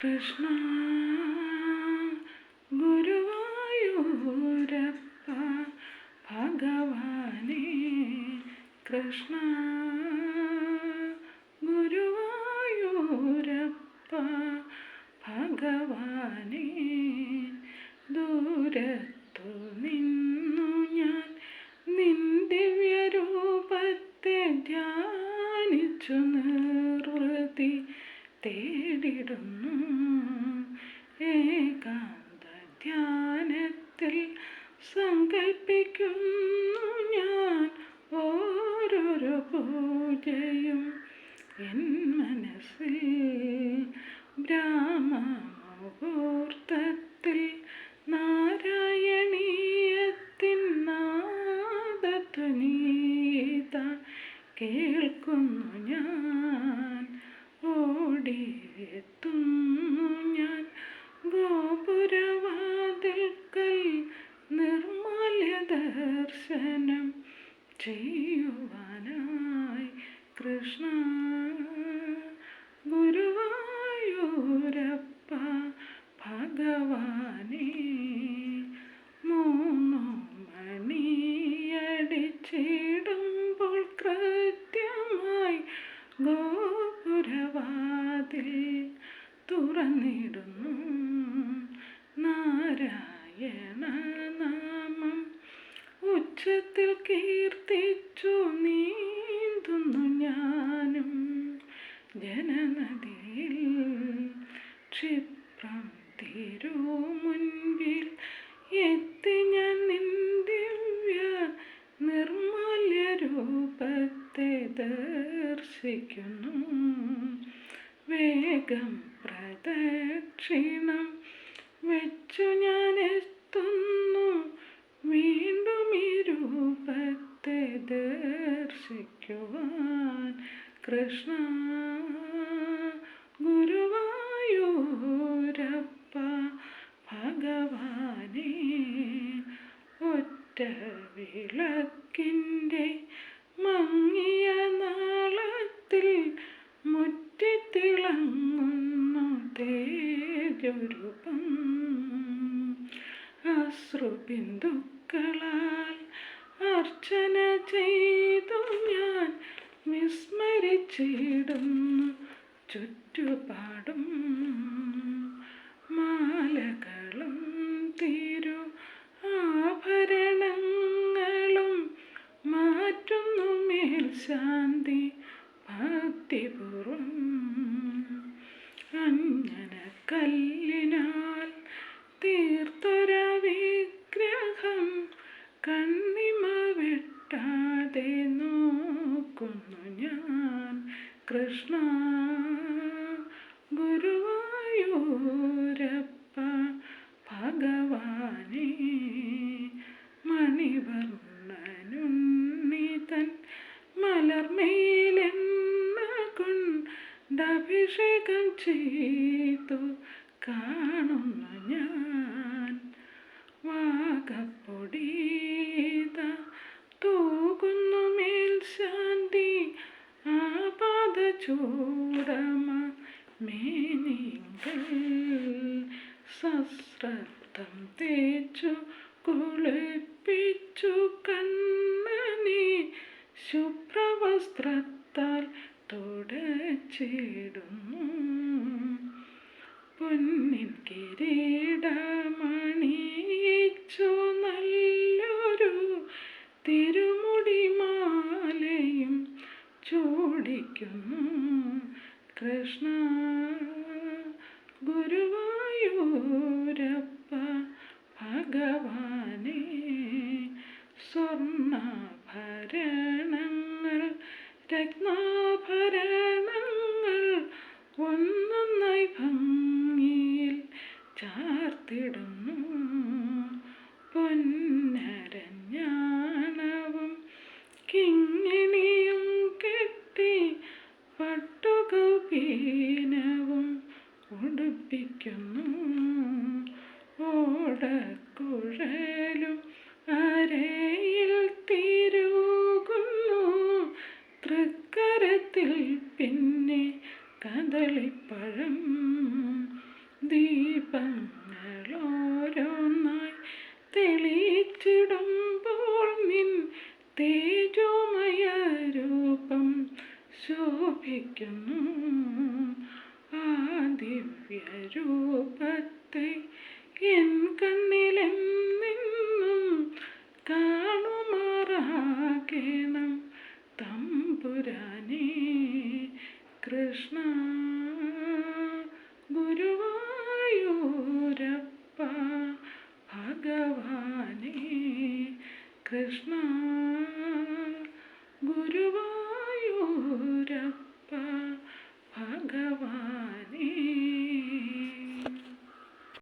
കൃഷ്ണ ഗുരുവായൂരപ്പ ഭഗവാനേ കൃഷ്ണ ഗുരുവായൂരപ്പ ഭഗവാനേ ധ്യാനത്തിൽ സങ്കൽപ്പിക്കുന്നു ഞാൻ ഓരോരോ പൂജയും എൻ മനസ്സിൽ. ബ്രാഹ്മൂർത്തത്തിൽ നാദധ്വനീത കേൾക്കുന്നു ഞാൻ. ഓടിയെത്തുന്നു ദർശനം ചെയ്യുവാനായി കൃഷ്ണ. ഗുരുവായൂരപ്പ ഭഗവാനെ മൂന്നു മണിയടിച്ചിടുമ്പോൾ കൃത്യമായി ഗോപുരവാതിൽ തുറന്നിടുന്നു. നാരായണ നാമം ഉച്ചത്തിൽ കീർത്തിച്ചു നീന്തുന്നു ഞാനും. ജനനദിയിൽ ക്ഷിപ്രം തിരുമുൻപിൽ എത്തി ഞാൻ നിന്ദിവ്യ നിർമ്മല്യ രൂപത്തെ ദർശിക്കുന്നു. വേഗം പ്രദക്ഷിണം വെച്ചു ഞാൻ എത്തുന്നു. വീണ്ടും രൂപത്തെ ദർശിക്കുവാൻ കൃഷ്ണ ഗുരുവായൂരപ്പ ഭഗവാനെ ഒറ്റ വിളക്കിന്റെ മങ്ങിയ നാളത്തിൽ മുറ്റിത്തിളങ്ങുന്നു തേജുരൂപം. അശ്രുബിന്ദുക്കളാൽ അർച്ചന ചെയ്തു ഞാൻ വിസ്മരിച്ചിടുന്നു ചുറ്റുപാടും മാലകളും തിരു ആഭരണങ്ങളും മാറ്റുന്നു മേൽ ശാന്തി ഭക്തിപൂർവം. അഞ്ജന കല്ലിനാൽ തീർത്തൊര കൃഷ്ണ ഗുരുവായൂരപ്പ ഭഗവാനെ മണിവർണനുണ്ണിതൻ മലർമേലെന്ന കൊണ്ടഭിഷേകം ചെയ്തു കാണുന്ന ഞാൻ. വാഗപ്പൊടീത സശ്രദ്ധം തേച്ചു കുളിപ്പിച്ചു കണ്ണനെ ശുഭ്രവസ്ത്രത്താൽ തുടച്ചിടുന്നു പൊന്നിൻ കിരീടമണിയിച്ചു നല്ലൊരു തിരുമുടിമാലയും ചൂടിക്കുന്നു കൃഷ്ണ സ്വർണാഭരണങ്ങൾ രത്നാഭരണങ്ങൾ ഒന്നൊന്നായി ഭംഗിയിൽ ചാർത്തിടുന്നു. പൊന്നരഞ്ഞാണവും കിങ്ങിണിയും കെട്ടി പട്ടുകൗപീനവും ഉടുപ്പിക്കുന്നു. ഓടക്കുഴലും അരയിൽ തിരുകുന്നു. തൃക്കരത്തിൽ പിന്നെ കദളിപ്പഴം. ദീപങ്ങളോരോന്നായി തെളിയിച്ചിടുമ്പോൾ നിൻ തേജോമയ രൂപം ശോഭിക്കുന്നു. ആ ദിവ്യരൂപത്തെ എൻ കണ്ണിലെന്നിൻ കാണുമാറാകണം തമ്പുരാനേ. കൃഷ്ണ ഗുരുവായൂരപ്പ ഭഗവാനേ. കൃഷ്ണ